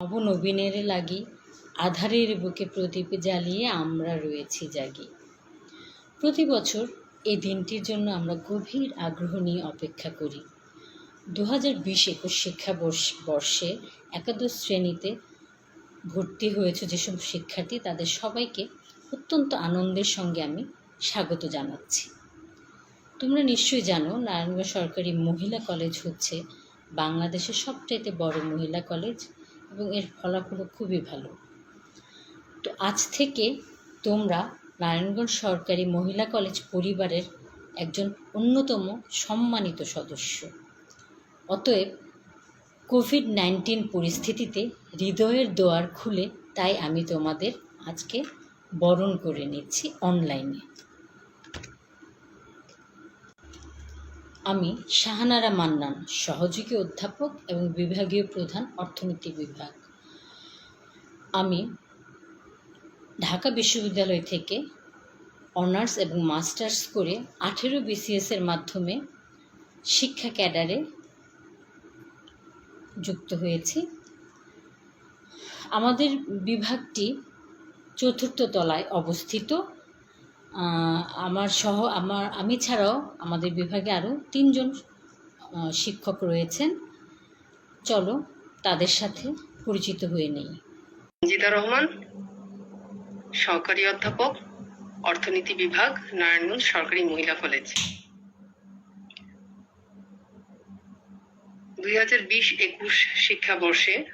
নবনবীনের লাগি আধারের বুকে প্রদীপ জ্বালিয়ে আমরা রয়েছি জাগি। প্রতি বছর এই দিনটির জন্য আমরা গভীর আগ্রহ নিয়ে অপেক্ষা করি। দু হাজার বিশ একুশ শিক্ষাবর্ষ বর্ষে একাদশ শ্রেণীতে ভর্তি হয়েছে যেসব শিক্ষার্থী, তাদের সবাইকে অত্যন্ত আনন্দের সঙ্গে আমি স্বাগত জানাচ্ছি। তোমরা নিশ্চয়ই জানো, নারায়ণগঞ্জ সরকারি মহিলা কলেজ হচ্ছে বাংলাদেশের সবচাইতে বড় মহিলা কলেজ। এবং এর ফলাফলও খুবই ভালো। তো আজ থেকে তোমরা নারায়ণগঞ্জ সরকারি মহিলা কলেজ পরিবারের একজন অন্যতম সম্মানিত সদস্য। অতএব কোভিড নাইন্টিন পরিস্থিতিতে হৃদয়ের দোয়ার খুলে তাই আমি তোমাদের আজকে বরণ করে নিচ্ছি অনলাইনে আমি শাহানারা মান্নান, সহযোগী অধ্যাপক এবং বিভাগীয় প্রধান অর্থনীতি বিভাগ। আমি ঢাকা বিশ্ববিদ্যালয় থেকে অনার্স এবং মাস্টার্স করে আঠেরো বিসিএসের মাধ্যমে শিক্ষা ক্যাডারে যুক্ত হয়েছি। আমাদের বিভাগটি চতুর্থ তলায় অবস্থিত। আমার সহ, আমার, আমি ছাড়াও আমাদের বিভাগে আরও তিনজন শিক্ষক রয়েছেন। চলো, তাদের সাথে পরিচিত হয়ে নেই। জিদা রহমান, সহকারী অধ্যাপক, অর্থনীতি বিভাগ, নারায়ণগঞ্জ সরকারি মহিলা কলেজ। দুই হাজার বিশ একুশ শিক্ষাবর্ষে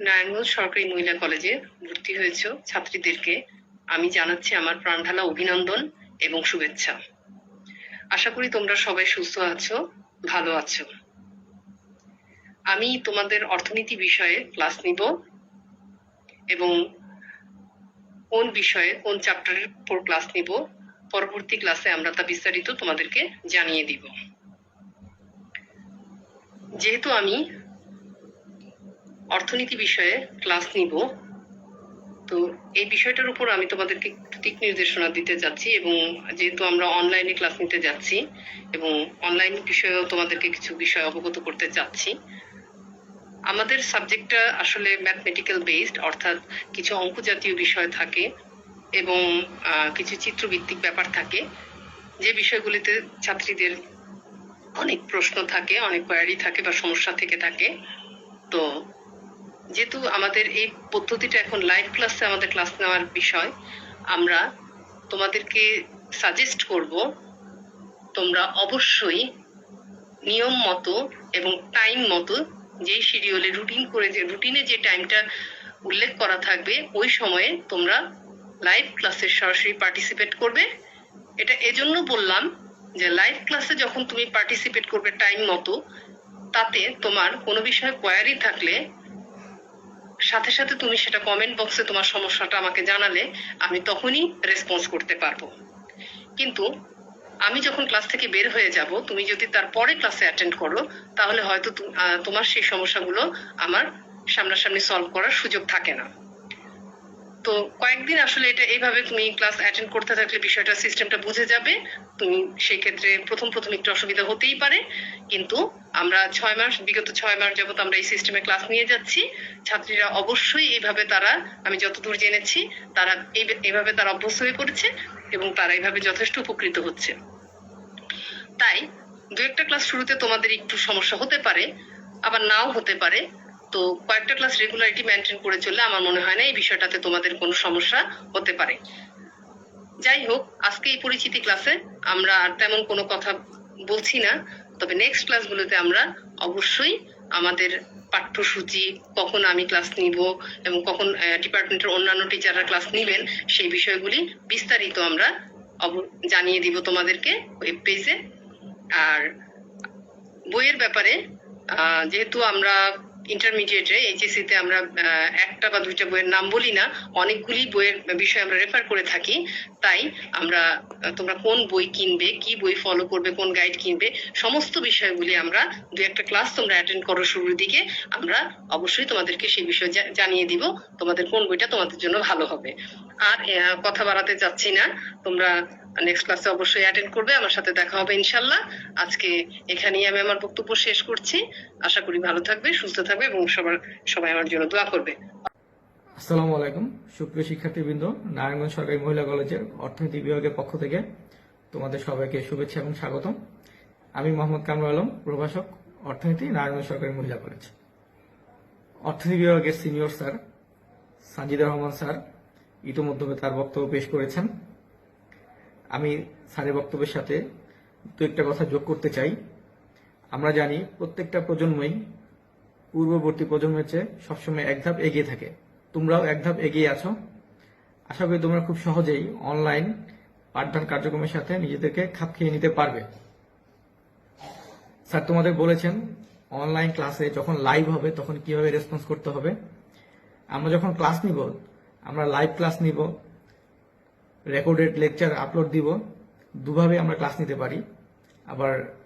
নারায়ণগঞ্জ সরকারি মহিলা কলেজে ভর্তি হয়েছে ছাত্রীদেরকে। আমি জানাচ্ছি আমার প্রাণঢালা অভিনন্দন এবং শুভেচ্ছা। আশা করি তোমরা সবাই সুস্থ আছো, ভালো আছো। আমি তোমাদের অর্থনীতি বিষয়ে ক্লাস নিব এবং কোন বিষয়ে, কোন চ্যাপ্টারের উপর ক্লাস নিব, পরবর্তী ক্লাসে আমরা তা বিস্তারিত তোমাদেরকে জানিয়ে দিব। যেহেতু আমি অর্থনীতি বিষয়ে ক্লাস নিব তো এই বিষয়টার উপর আমি তোমাদেরকে একটু দিক নির্দেশনা দিতে যাচ্ছি এবং যেহেতু আমরা অনলাইনে ক্লাস নিতে যাচ্ছি এবং অনলাইন বিষয়েও তোমাদেরকে কিছু বিষয় অবগত করতে চাচ্ছি। আমাদের সাবজেক্টটা আসলে ম্যাথমেটিক্যাল বেসড অর্থাৎ কিছু অঙ্ক জাতীয় বিষয় থাকে এবং কিছু চিত্রভিত্তিক ব্যাপার থাকে। যে বিষয়গুলিতে ছাত্রীদের অনেক প্রশ্ন থাকে, অনেক কোয়ারি থাকে বা সমস্যা থেকে থাকে। তো যেহেতু আমাদের এই পদ্ধতিটা এখন লাইভ ক্লাসে আমাদের ক্লাস নেওয়ার বিষয়, আমরা তোমাদেরকে সাজেস্ট করব তোমরা অবশ্যই নিয়ম মতো এবং টাইম মতো যেই শিডিউলে রুটিন করে যে রুটিনে যে টাইমটা উল্লেখ করা থাকবে, ওই সময়ে তোমরা লাইভ ক্লাসে সরাসরি পার্টিসিপেট করবে। এটা এজন্য বললাম যে লাইভ ক্লাসে যখন তুমি পার্টিসিপেট করবে টাইম মতো, তাতে তোমার কোনো বিষয়ে কোয়ারি থাকলে সাথে সাথে তুমি সেটা কমেন্ট বক্সে তোমার সমস্যাটা আমাকে জানালে আমি তখনই রেসপন্স করতে পারব। কিন্তু আমি যখন ক্লাস থেকে বের হয়ে যাব, তুমি যদি তারপরে ক্লাসে অ্যাটেন্ড করো, তাহলে হয়তো তোমার সেই সমস্যাগুলো আমার সামনাসামনি সলভ করার সুযোগ থাকে না। তো কয়েকদিন আসলে এটা এইভাবে তুমি ক্লাস অ্যাটেন্ড করতে থাকলে বিষয়টা সিস্টেমটা বুঝে যাবে। তুমি সেই ক্ষেত্রে প্রথম প্রথম একটু অসুবিধা হতেই পারে। কিন্তু আমরা ছয় মাস, বিগত ছয় মাস যাবত আমরা এই সিস্টেমে ক্লাস নিয়ে যাচ্ছি। ছাত্রীরা অবশ্যই এইভাবে তারা, আমি যতদূর জেনেছি, তারা এই- এইভাবে তারা অভ্যস্ত হয়ে পড়েছে এবং তারা এইভাবে যথেষ্ট উপকৃত হচ্ছে। তাই দু একটা ক্লাস শুরুতে তোমাদের একটু সমস্যা হতে পারে, আবার নাও হতে পারে। তো কয়েকটা ক্লাস রেগুলারিটি মেনটেন করে চললে আমার মনে হয় না এই বিষয়টাতে তোমাদের কোনো সমস্যা হতে পারে। যাই হোক, আজকে এই পরিচিতি ক্লাসে আমরা আর তেমন কোনো কথা বলছি না, তবে নেক্সট ক্লাসগুলোতে আমরা অবশ্যই আমাদের পাঠ্যসূচি, কখন আমি ক্লাস নিব এবং কখন ডিপার্টমেন্টের অন্যান্য টিচাররা ক্লাস নেবেন, সেই বিষয়গুলি বিস্তারিত আমরা জানিয়ে দিব তোমাদেরকে ওয়েব পেজে আর বইয়ের ব্যাপারে যেহেতু আমরা ইন্টারমিডিয়েটে এইচএসসি তে আমরা একটা বা দুইটা বইয়ের নাম বলি না, অনেকগুলি বইয়ের বিষয় আমরা রেফার করে থাকি। তাই আমরা, তোমরা কোন বই কিনবে, কি বই ফলো করবে, কোন গাইড কিনবে, সমস্ত বিষয়গুলি আমরা দু একটা ক্লাস তোমরা অ্যাটেন্ড করো শুরুর দিকে, আমরা অবশ্যই তোমাদেরকে সেই বিষয়ে জানিয়ে দিব, তোমাদের কোন বইটা তোমাদের জন্য ভালো হবে। আর কথা বাড়াতে চাচ্ছি না। তোমরা নেক্সট ক্লাসে অবশ্যই অ্যাটেন্ড করবে। আমার সাথে দেখা হবে ইনশাল্লাহ। আজকে এখানেই আমি আমার বক্তব্য শেষ করছি। আশা করি ভালো থাকবে, সুস্থ থাকবে এবং সবার, সবাই আমার জন্য দোয়া করবে। আসসালামু আলাইকুম। সুপ্রিয় শিক্ষার্থীবৃন্দ, নারায়ণগঞ্জ সরকারি মহিলা কলেজের অর্থনীতি বিভাগের পক্ষ থেকে তোমাদের সবাইকে শুভেচ্ছা এবং স্বাগতম। আমি মোহাম্মদ কামরুল আলম, প্রভাষক অর্থনীতি, নারায়ণগঞ্জ সরকারি মহিলা কলেজ। অর্থনীতি বিভাগের senior sir Sanjida Rahman sir ইতিমধ্যে তার বক্তব্য পেশ করেছেন। আমি স্যারের বক্তব্যের সাথে দু একটা কথা যোগ করতে চাই। আমরা জানি প্রত্যেকটা প্রজন্মই পূর্ববর্তী প্রজন্মের চেয়ে সবসময় এক ধাপ এগিয়ে থাকে। তোমরাও এক ধাপ এগিয়ে আছো। আশা করি তোমরা খুব সহজেই অনলাইন পাঠদান কার্যক্রমের সাথে নিজেদেরকে খাপ খেয়ে নিতে পারবে। স্যার তোমাদের বলেছেন, অনলাইন ক্লাসে যখন লাইভ হবে তখন কীভাবে রেসপন্স করতে হবে? আমরা যখন ক্লাস নিব আমরা লাইভ ক্লাস নিব রেকর্ডেড লেকচার আপলোড দিব, দুভাবে আমরা ক্লাস নিতে পারি। আবার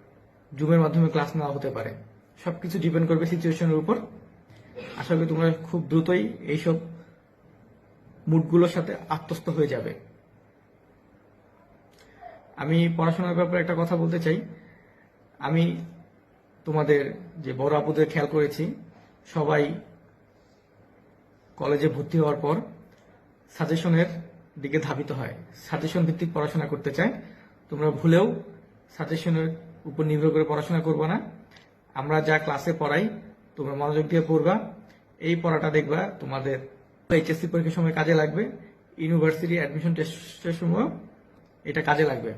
জুমের মাধ্যমে ক্লাস নেওয়া হতে পারে। সবকিছু ডিপেন্ড করবে সিচুয়েশনের উপর। আশা করি তোমরা খুব দ্রুতই এইসব মুডগুলোর সাথে আত্মস্থ হয়ে যাবে। আমি পড়াশোনার ব্যাপারে একটা কথা বলতে চাই। আমি তোমাদের যে বড় আপুদের খেয়াল করেছি, সবাই কলেজে ভর্তি হওয়ার পর সাজেশনের দিকে ধাবিত হয়। সাজেশন ভিত্তিক পড়াশোনা করতে চায়। তোমরা ভুলেও সাজেশনের উপর নির্ভর করে পড়াশোনা করবে না। আমরা যা ক্লাসে পড়াই, তোমরা মনোযোগ দিয়ে পড়বা। এই পড়াটা দেখবা তোমাদের এইচএসসি পরীক্ষার সময় কাজে লাগবে। ইউনিভার্সিটি অ্যাডমিশন টেস্টের সময় এটা কাজে লাগবে।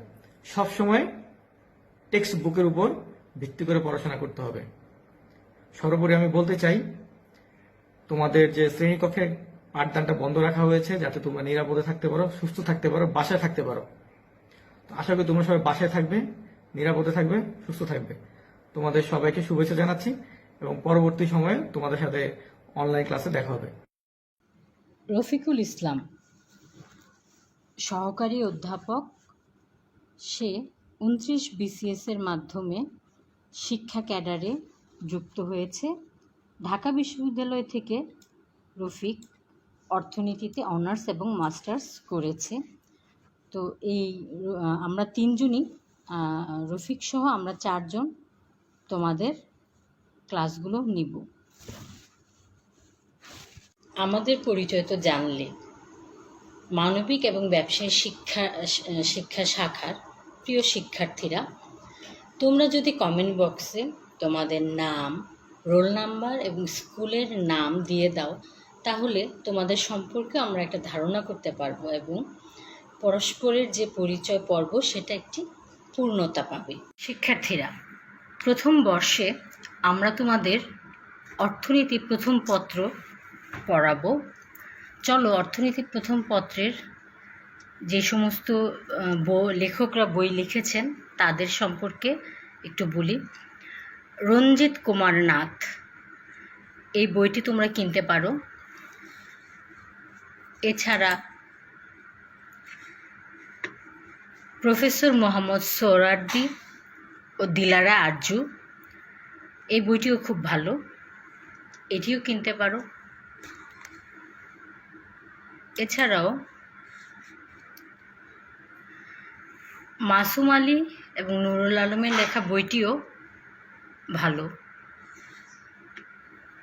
সব সময় টেক্সট বুকের উপর ভিত্তি করে পড়াশোনা করতে হবে। সর্বোপরি আমি বলতে চাই, তোমাদের যে শ্রেণীকক্ষে পাঠদানটা বন্ধ রাখা হয়েছে যাতে তোমরা নিরাপদে থাকতে পারো, সুস্থ থাকতে পারো, বাসায় থাকতে পারো। তো আশা করি তোমরা সবাই বাসায় থাকবে, নিরাপদে থাকবে, সুস্থ থাকবে। তোমাদের সবাইকে শুভেচ্ছা জানাচ্ছি এবং পরবর্তী সময়ে তোমাদের সাথে অনলাইন ক্লাসে দেখা হবে। রফিকুল ইসলাম, সহকারী অধ্যাপক, সে উনত্রিশ বিসিএস এর মাধ্যমে শিক্ষা ক্যাডারে যুক্ত হয়েছে। ঢাকা বিশ্ববিদ্যালয় থেকে রফিক অর্থনীতিতে অনার্স এবং মাস্টার্স করেছে। তো এই আমরা তিনজনই রফিক সহ আমরা চারজন তোমাদের ক্লাসগুলো নিব। আমাদের পরিচয় তো জানলে। মানবিক এবং ব্যবসায় শিক্ষা শিক্ষা শাখার প্রিয় শিক্ষার্থীরা, তোমরা যদি কমেন্ট বক্সে তোমাদের নাম রোল নাম্বার এবং স্কুলের নাম দিয়ে দাও তাহলে তোমাদের সম্পর্কে আমরা একটা ধারণা করতে পারব এবং পরস্পরের যে পরিচয় পর্ব, সেটা একটি পূর্ণতা পাবে। শিক্ষার্থীরা, প্রথম বর্ষে আমরা তোমাদের অর্থনীতি প্রথম পত্র পড়াবো। চলো অর্থনীতি প্রথম পত্রের যে সমস্ত লেখকরা বই লিখেছেন, তাদের সম্পর্কে একটু বলি। রঞ্জিত কুমার নাথ এই বইটি তোমরা কিনতে পারো। এছাড়া প্রফেসর মোহাম্মদ সোহরার্দি ও দিলারা আরজু, এই বইটিও খুব ভালো। এটিও কিনতে পারো। এছাড়াও মাসুম আলী এবং নুরুল আলমের লেখা বইটিও ভালো।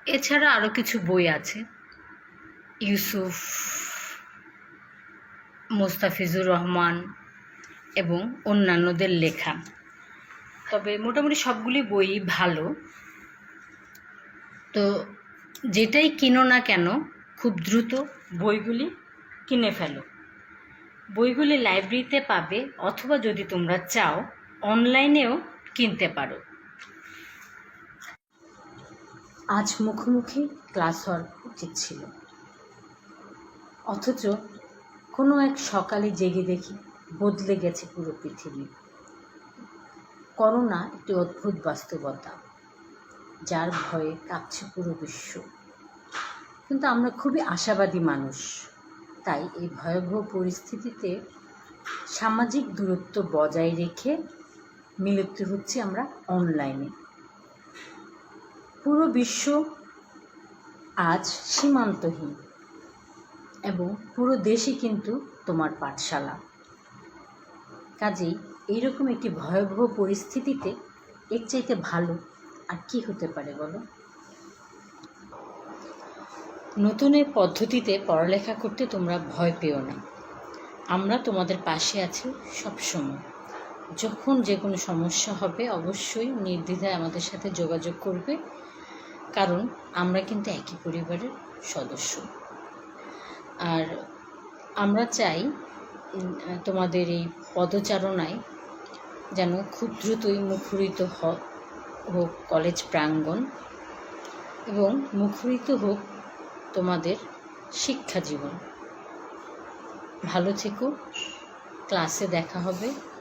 এছাড়া আরও কিছু বই আছে। ইউসুফ, মোস্তাফিজুর রহমান এবং অন্যান্যদের লেখা। তবে মোটামুটি সবগুলি বই ভালো। তো যেটাই কিনো না কেন, খুব দ্রুত বইগুলি কিনে ফেলো। বইগুলি লাইব্রেরিতে পাবে অথবা যদি তোমরা চাও, অনলাইনেও কিনতে পারো। আজ মুখোমুখি ক্লাস হওয়ার উচিত ছিল। অথচ কোনো এক সকালে জেগে দেখি বদলে গেছে পুরো পৃথিবী। করোনা একটি অদ্ভুত বাস্তবতা, যার ভয়ে কাঁপছে পুরো বিশ্ব। কিন্তু আমরা খুবই আশাবাদী মানুষ, তাই এই ভয়াবহ পরিস্থিতিতে সামাজিক দূরত্ব বজায় রেখে মিলিত হচ্ছে আমরা অনলাইনে। পুরো বিশ্ব আজ সীমান্তহীন। এবং পুরো দেশই কিন্তু তোমার পাঠশালা। কাজেই এইরকম একটি ভয়াবহ পরিস্থিতিতে এর চাইতে ভালো আর কি হতে পারে বলো? নতুনের পদ্ধতিতে পড়ালেখা করতে তোমরা ভয় পেও না। আমরা তোমাদের পাশে আছি সবসময়। যখন যে কোনো সমস্যা হবে অবশ্যই নির্দ্বিধায় আমাদের সাথে যোগাযোগ করবে, কারণ আমরা কিন্তু একই পরিবারের সদস্য। আর আমরা চাই তোমাদের এই পদচারণায় যেন খুব দ্রুতই মুখরিত হোক কলেজ প্রাঙ্গণ এবং মুখরিত হোক তোমাদের শিক্ষা জীবন ভালো থেকো, ক্লাসে দেখা হবে।